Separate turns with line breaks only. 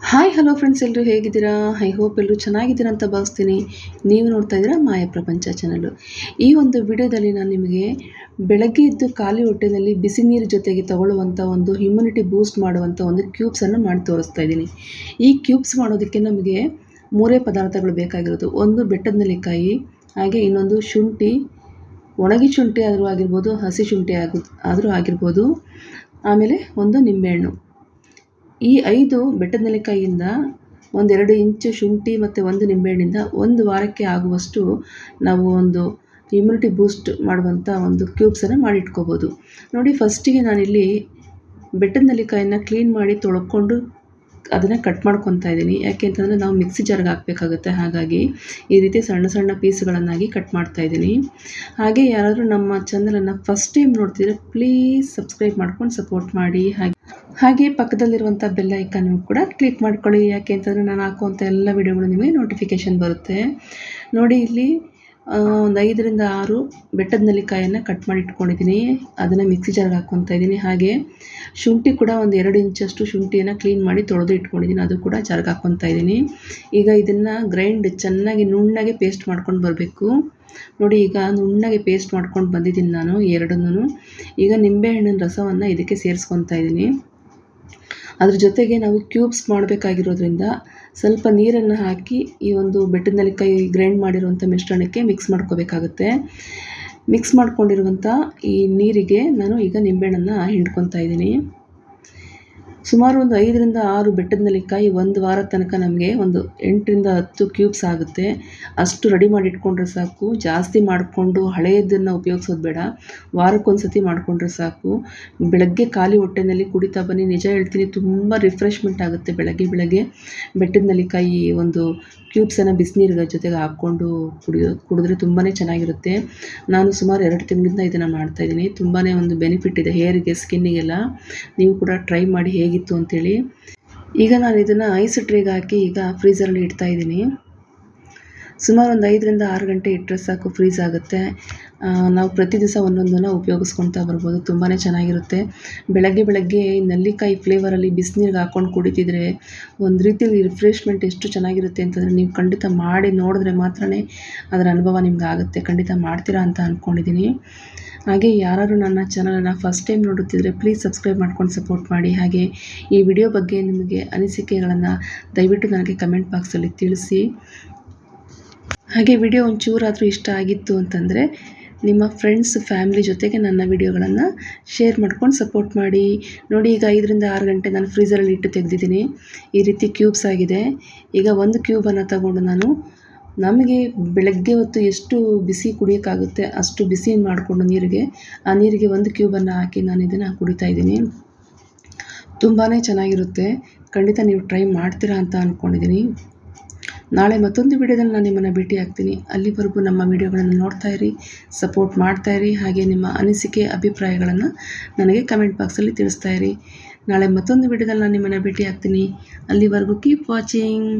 Hi hello friends ಎಲ್ಲರೂ ಹೇಗಿದ್ದೀರಾ? I hope ಎಲ್ಲರೂ ಚೆನ್ನಾಗಿದ್ದೀರಾ ಅಂತ ಭಾವಿಸ್ತೀನಿ. ನೀವು ನೋಡ್ತಾ ಇದ್ದೀರಾ ಮಾಯ ಪ್ರಪಂಚ ಚಾನಲ್ಲು ಈ ಒಂದು ವಿಡಿಯೋದಲ್ಲಿ ನಾನು ನಿಮಗೆ ಬೆಳಗ್ಗೆ ಎದ್ದು ಖಾಲಿ ಹೊಟ್ಟೆನಲ್ಲಿ ಬಿಸಿ ನೀರು ಜೊತೆಗೆ ತಗೊಳ್ಳುವಂಥ ಒಂದು ಹ್ಯುಮಿನಿಟಿ ಬೂಸ್ಟ್ ಮಾಡುವಂಥ ಒಂದು ಕ್ಯೂಬ್ಸನ್ನು ಮಾಡಿ ತೋರಿಸ್ತಾ ಇದ್ದೀನಿ. ಈ ಕ್ಯೂಬ್ಸ್ ಮಾಡೋದಕ್ಕೆ ನಮಗೆ ಮೂರೇ ಪದಾರ್ಥಗಳು ಬೇಕಾಗಿರೋದು. ಒಂದು ಬೆಟ್ಟದ ನೆಲ್ಲಿಕಾಯಿ, ಹಾಗೆ ಇನ್ನೊಂದು ಶುಂಠಿ, ಒಣಗಿ ಶುಂಠಿ ಆದರೂ ಆಗಿರ್ಬೋದು, ಹಸಿ ಶುಂಠಿ ಆಗ ಆದರೂ ಆಗಿರ್ಬೋದು, ಆಮೇಲೆ ಒಂದು ನಿಂಬೆಹಣ್ಣು. ಈ ಐದು ಬೆಟ್ಟದ ಒಂದೆರಡು ಇಂಚು ಶುಂಠಿ ಮತ್ತು ಒಂದು ನಿಂಬೆಹಣ್ಣಿಂದ ಒಂದು ವಾರಕ್ಕೆ ಆಗುವಷ್ಟು ನಾವು ಒಂದು ಇಮ್ಯುನಿಟಿ ಬೂಸ್ಟ್ ಮಾಡುವಂಥ ಒಂದು ಕ್ಯೂಬ್ಸನ್ನು ಮಾಡಿಟ್ಕೋಬೋದು. ನೋಡಿ ಫಸ್ಟಿಗೆ ನಾನಿಲ್ಲಿ ಬೆಟ್ಟದ ನೆಲ್ಲಿಕಾಯಿನ ಕ್ಲೀನ್ ಮಾಡಿ ತೊಳ್ಕೊಂಡು ಅದನ್ನು ಕಟ್ ಮಾಡ್ಕೊತಾ ಇದ್ದೀನಿ. ಯಾಕೆ ಅಂತಂದರೆ ನಾವು ಮಿಕ್ಸಿ ಜಾರ್ಗೆ ಹಾಕಬೇಕಾಗುತ್ತೆ. ಹಾಗಾಗಿ ಈ ರೀತಿ ಸಣ್ಣ ಸಣ್ಣ ಪೀಸ್ಗಳನ್ನಾಗಿ ಕಟ್ ಮಾಡ್ತಾ ಇದ್ದೀನಿ. ಹಾಗೆ ಯಾರಾದರೂ ನಮ್ಮ ಚಾನಲನ್ನು ಫಸ್ಟ್ ಟೈಮ್ ನೋಡ್ತಿದ್ರೆ ಪ್ಲೀಸ್ ಸಬ್ಸ್ಕ್ರೈಬ್ ಮಾಡ್ಕೊಂಡು ಸಪೋರ್ಟ್ ಮಾಡಿ. ಹಾಗೆ ಹಾಗೆ ಪಕ್ಕದಲ್ಲಿರುವಂಥ ಬೆಲ್ ಐಕಾನ್ ಕೂಡ ಕ್ಲಿಕ್ ಮಾಡ್ಕೊಳ್ಳಿ. ಯಾಕೆ ಅಂತಂದರೆ ನಾನು ಹಾಕುವಂಥ ಎಲ್ಲ ವಿಡಿಯೋಗಳು ನಿಮಗೆ ನೋಟಿಫಿಕೇಷನ್ ಬರುತ್ತೆ. ನೋಡಿ ಇಲ್ಲಿ ಒಂದು ಐದರಿಂದ ಆರು ಬೆಟ್ಟದ ನೆಲ್ಲಿಕಾಯನ್ನು ಕಟ್ ಮಾಡಿ ಇಟ್ಕೊಂಡಿದ್ದೀನಿ. ಅದನ್ನು ಮಿಕ್ಸಿ ಜಾರ್ಗೆ ಹಾಕ್ಕೊತಾ ಇದ್ದೀನಿ. ಹಾಗೆ ಶುಂಠಿ ಕೂಡ ಒಂದು ಎರಡು ಇಂಚಷ್ಟು ಶುಂಠಿಯನ್ನು ಕ್ಲೀನ್ ಮಾಡಿ ತೊಳೆದು ಇಟ್ಕೊಂಡಿದ್ದೀನಿ. ಅದು ಕೂಡ ಜಾರ್ಗೆ ಹಾಕ್ಕೊತಾ ಇದ್ದೀನಿ. ಈಗ ಇದನ್ನು ಗ್ರೈಂಡ್ ಚೆನ್ನಾಗಿ ನುಣ್ಣಗೆ ಪೇಸ್ಟ್ ಮಾಡ್ಕೊಂಡು ಬರಬೇಕು. ನೋಡಿ ಈಗ ನುಣ್ಣಗೆ ಪೇಸ್ಟ್ ಮಾಡ್ಕೊಂಡು ಬಂದಿದ್ದೀನಿ ನಾನು ಎರಡನ್ನೂ ಈಗ ನಿಂಬೆಹಣ್ಣಿನ ರಸವನ್ನು ಇದಕ್ಕೆ ಸೇರಿಸ್ಕೊತಾ ಇದ್ದೀನಿ. ಅದ್ರ ಜೊತೆಗೆ ನಾವು ಕ್ಯೂಬ್ಸ್ ಮಾಡಬೇಕಾಗಿರೋದ್ರಿಂದ ಸ್ವಲ್ಪ ನೀರನ್ನು ಹಾಕಿ ಈ ಒಂದು ಬೆಟ್ಟದ ನೆಲ್ಲಿಕಾಯಿ ಗ್ರೈಂಡ್ ಮಾಡಿರುವಂಥ ಮಿಶ್ರಣಕ್ಕೆ ಮಿಕ್ಸ್ ಮಾಡ್ಕೋಬೇಕಾಗುತ್ತೆ. ಮಿಕ್ಸ್ ಮಾಡ್ಕೊಂಡಿರುವಂಥ ಈ ನೀರಿಗೆ ನಾನು ಈಗ ನಿಂಬೆಹಣ್ಣನ್ನು ಹಿಂಡ್ಕೊತಾ ಇದ್ದೀನಿ. ಸುಮಾರು ಒಂದು ಐದರಿಂದ ಆರು ಬೆಟ್ಟದ ನೆಲ್ಲಿಕಾಯಿ ಒಂದು ವಾರ ತನಕ ನಮಗೆ ಒಂದು ಎಂಟರಿಂದ ಹತ್ತು ಕ್ಯೂಬ್ಸ್ ಆಗುತ್ತೆ. ಅಷ್ಟು ರೆಡಿ ಮಾಡಿ ಇಟ್ಕೊಂಡ್ರೆ ಸಾಕು. ಜಾಸ್ತಿ ಮಾಡಿಕೊಂಡು ಹಳೆಯದನ್ನು ಉಪಯೋಗಿಸೋದು ಬೇಡ. ವಾರಕ್ಕೊಂದು ಸತಿ ಮಾಡಿಕೊಂಡ್ರೆ ಸಾಕು. ಬೆಳಗ್ಗೆ ಖಾಲಿ ಹೊಟ್ಟೆನಲ್ಲಿ ಕುಡಿತಾ ಬನ್ನಿ. ನಿಜ ಹೇಳ್ತೀನಿ, ತುಂಬ ರಿಫ್ರೆಶ್ಮೆಂಟ್ ಆಗುತ್ತೆ ಬೆಳಗ್ಗೆ ಬೆಳಗ್ಗೆ. ಬೆಟ್ಟದ ನೆಲ್ಲಿಕಾಯಿ ಒಂದು ಕ್ಯೂಬ್ಸನ್ನು ಬಿಸಿನೀರಿನ ಜೊತೆಗೆ ಹಾಕ್ಕೊಂಡು ಕುಡಿಯೋ, ಕುಡಿದ್ರೆ ತುಂಬಾ ಚೆನ್ನಾಗಿರುತ್ತೆ. ನಾನು ಸುಮಾರು ಎರಡು ತಿಂಗಳಿಂದ ಇದನ್ನು ಮಾಡ್ತಾಯಿದ್ದೀನಿ ತುಂಬಾ ಒಂದು ಬೆನಿಫಿಟ್ ಇದೆ ಹೇರಿಗೆ ಸ್ಕಿನ್ನಿಗೆಲ್ಲ ನೀವು ಕೂಡ ಟ್ರೈ ಮಾಡಿ ಹೇಗಿತ್ತು ಅಂತೇಳಿ. ಈಗ ನಾನು ಇದನ್ನು ಐಸ್ ಟ್ರೇಗೆ ಹಾಕಿ ಈಗ ಫ್ರೀಸರಲ್ಲಿ ಇಡ್ತಾ ಇದ್ದೀನಿ. ಸುಮಾರು ಒಂದು ಐದರಿಂದ ಆರು ಗಂಟೆ ಇಟ್ಟರೆ ಸಾಕು ಫ್ರೀಸ್ ಆಗುತ್ತೆ. ನಾವು ಪ್ರತಿ ದಿವಸ ಒಂದೊಂದನ್ನು ಉಪಯೋಗಿಸ್ಕೊಳ್ತಾ ಬರ್ಬೋದು ತುಂಬಾ ಚೆನ್ನಾಗಿರುತ್ತೆ. ಬೆಳಗ್ಗೆ ಬೆಳಗ್ಗೆ ನೆಲ್ಲಿಕಾಯಿ ಫ್ಲೇವರಲ್ಲಿ ಬಿಸಿನೀರಿಗೆ ಹಾಕ್ಕೊಂಡು ಕುಡಿತಿದ್ರೆ ಒಂದು ರೀತಿಯಲ್ಲಿ ರಿಫ್ರೆಶ್ಮೆಂಟ್ ಎಷ್ಟು ಚೆನ್ನಾಗಿರುತ್ತೆ ಅಂತಂದರೆ ನೀವು ಖಂಡಿತ ಮಾಡಿ ನೋಡಿದ್ರೆ ಮಾತ್ರ ಅದರ ಅನುಭವ ನಿಮ್ಗೆ ಆಗುತ್ತೆ. ಖಂಡಿತ ಮಾಡ್ತೀರಾ ಅಂತ ಅಂದ್ಕೊಂಡಿದ್ದೀನಿ ಹಾಗೆ ಯಾರಾದರೂ ನನ್ನ ಚಾನಲನ್ನು ಫಸ್ಟ್ ಟೈಮ್ ನೋಡುತ್ತಿದ್ದರೆ ಪ್ಲೀಸ್ ಸಬ್ಸ್ಕ್ರೈಬ್ ಮಾಡ್ಕೊಂಡು ಸಪೋರ್ಟ್ ಮಾಡಿ. ಹಾಗೆ ಈ ವಿಡಿಯೋ ಬಗ್ಗೆ ನಿಮಗೆ ಅನಿಸಿಕೆಗಳನ್ನು ದಯವಿಟ್ಟು ನನಗೆ ಕಮೆಂಟ್ ಬಾಕ್ಸಲ್ಲಿ ತಿಳಿಸಿ. ಹಾಗೆ ವಿಡಿಯೋ ಒಂಚೂರಾದರೂ ಇಷ್ಟ ಆಗಿತ್ತು ಅಂತಂದರೆ ನಿಮ್ಮ ಫ್ರೆಂಡ್ಸ್ ಫ್ಯಾಮಿಲಿ ಜೊತೆಗೆ ನನ್ನ ವಿಡಿಯೋಗಳನ್ನು ಶೇರ್ ಮಾಡ್ಕೊಂಡು ಸಪೋರ್ಟ್ ಮಾಡಿ. ನೋಡಿ, ಈಗ ಐದರಿಂದ ಆರು ಗಂಟೆ ನಾನು ಫ್ರೀಸರಲ್ಲಿ ಇಟ್ಟು ತೆಗೆದಿದ್ದೀನಿ. ಈ ರೀತಿ ಕ್ಯೂಬ್ಸ್ ಆಗಿದೆ. ಈಗ ಒಂದು ಕ್ಯೂಬನ್ನು ತಗೊಂಡು ನಾನು ನಮಗೆ ಬೆಳಗ್ಗೆ ಹೊತ್ತು ಎಷ್ಟು ಬಿಸಿ ಕುಡಿಯೋಕ್ಕಾಗುತ್ತೆ ಅಷ್ಟು ಬಿಸಿ ಮಾಡಿಕೊಂಡು ನೀರಿಗೆ, ಆ ನೀರಿಗೆ ಒಂದು ಕ್ಯೂಬನ್ನು ಹಾಕಿ ನಾನು ಇದನ್ನು ಕುಡಿತಾ ಇದ್ದೀನಿ. ತುಂಬಾ ಚೆನ್ನಾಗಿರುತ್ತೆ. ಖಂಡಿತ ನೀವು ಟ್ರೈ ಮಾಡ್ತೀರಾ ಅಂತ ಅಂದ್ಕೊಂಡಿದ್ದೀನಿ ನಾಳೆ ಮತ್ತೊಂದು ವಿಡಿಯೋದಲ್ಲಿ ನಾನು ನಿಮ್ಮನ್ನು ಭೇಟಿ ಆಗ್ತೀನಿ. ಅಲ್ಲಿವರೆಗೂ ನಮ್ಮ ವಿಡಿಯೋಗಳನ್ನು ನೋಡ್ತಾ ಇರಿ, ಸಪೋರ್ಟ್ ಮಾಡ್ತಾ ಇರಿ, ಹಾಗೆ ನಿಮ್ಮ ಅನಿಸಿಕೆ, ಅಭಿಪ್ರಾಯಗಳನ್ನು ನನಗೆ ಕಮೆಂಟ್ ಬಾಕ್ಸಲ್ಲಿ ತಿಳಿಸ್ತಾ ಇರಿ. ನಾಳೆ ಮತ್ತೊಂದು ವಿಡಿಯೋದಲ್ಲಿ ನಾನು ನಿಮ್ಮನ್ನು ಭೇಟಿ ಆಗ್ತೀನಿ. ಅಲ್ಲಿವರೆಗೂ ಕೀಪ್ ವಾಚಿಂಗ್